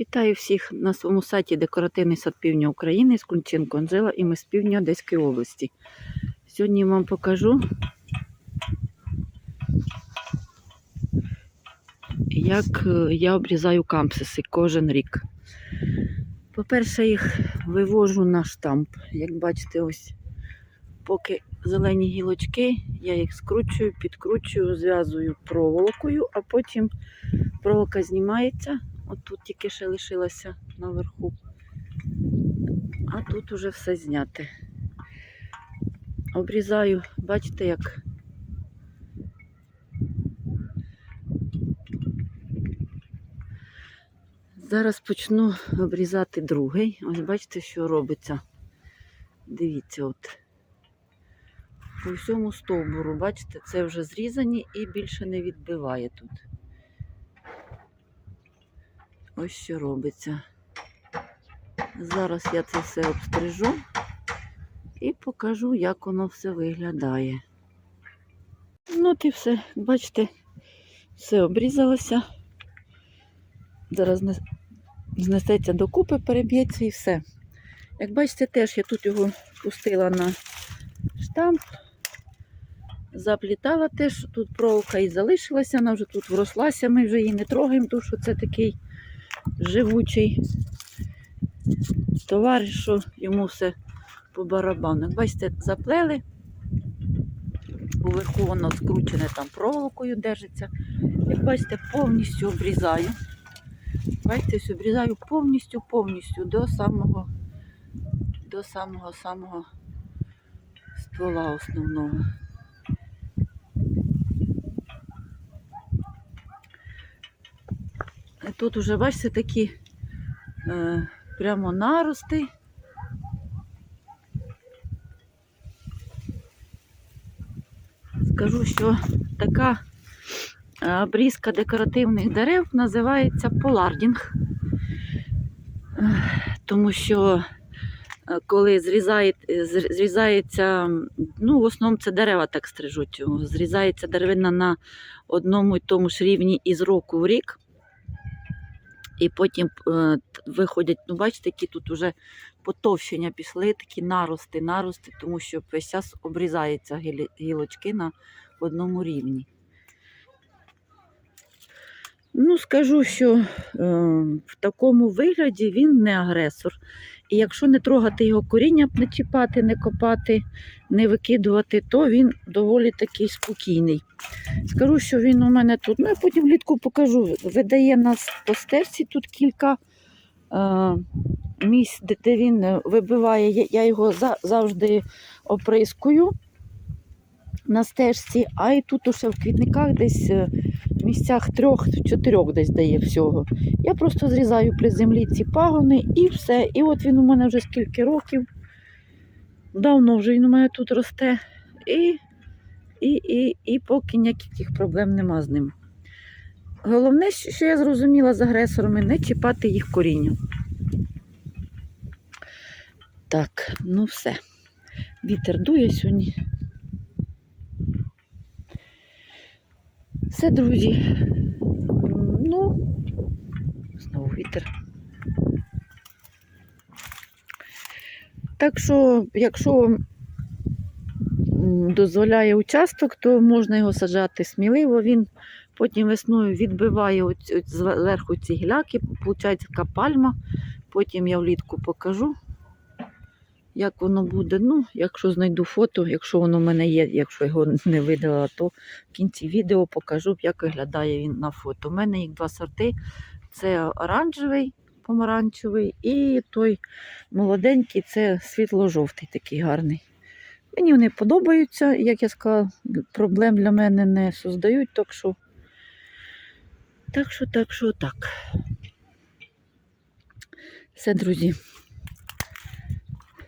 Вітаю всіх на своєму сайті Декоративний сад Півдня України з Кульченко Анжела і ми з півдня Одеської області. Сьогодні я вам покажу, як е, я обрізаю кампсиси кожен рік. По-перше, їх вивожу на штамп. Як бачите, ось поки зелені гілочки, я їх скручую, підкручую, зв'язую проволокою, а потім проволока знімається. От тут тільки ще лишилася наверху. А тут уже все зняте. Обрізаю, бачите, як зараз почну обрізати другий. Ось бачите, що робиться. Дивіться, от. По всьому стовбуру, бачите, це вже зрізані і більше не відбиває тут. Ось що робиться. Зараз я це все обстрижу і покажу, як воно все виглядає. Ну, от і все, бачите, все обрізалося. Зараз знесеться докупи, переб'ється і все. Як бачите, теж я тут його пустила на штамп, заплітала теж, тут проволока і залишилася, вона вже тут врослася, ми вже її не трогаємо, тому що це такий живучий товар, що йому все по барабану. Бачите, заплели, уверху воно скручене там проволокою держиться. Як бачите, повністю обрізаю. Бачите, обрізаю повністю, повністю до самого, до самого самого ствола основного. Тут уже, бачите, такі е, прямо нарости. Скажу, що така е, обрізка декоративних дерев називається полардінг. Е, Тому що е, коли зрізає, зрізається, ну, в основному це дерева так стрижуть, зрізається деревина на одному і тому ж рівні із року в рік. І потім е, виходять, ну бачите, які тут вже потовщення пішли, такі нарости, нарости, тому що весь час обрізаються гілочки на одному рівні. Ну, скажу, що е, в такому вигляді він не агресор. І якщо не трогати його коріння, не чіпати, не копати, не викидувати, то він доволі такий спокійний. Скажу, що він у мене тут, ну я потім влітку покажу. Видає нас по стежці тут кілька е, місць, де, він е, вибиває. Я, його за, завжди оприскую на стежці, а і тут уже в квітниках десь е, в місцях трьох-чотирьох десь дає всього. Я просто зрізаю при землі ці пагони і все. І от він у мене вже скільки років. Давно вже він у мене тут росте. І і, і, і поки ніяких проблем нема з ним. Головне, що я зрозуміла з агресорами, не чіпати їх коріння. Так, ну все. Вітер дує сьогодні. Все, друзі. Ну, знову вітер. Так що, якщо дозволяє участок, то можна його саджати сміливо. Він потім весною відбиває зверху ці гіляки, виходить така пальма. Потім я влітку покажу, як воно буде. Ну, якщо знайду фото, якщо воно в мене є, якщо його не видала, то в кінці відео покажу, як виглядає він на фото. У мене їх два сорти. Це оранжевий, помаранчевий, і той молоденький це світло-жовтий, такий гарний. Мені вони подобаються, як я сказала, проблем для мене не создають, так що, так що, так що, так. Все, друзі.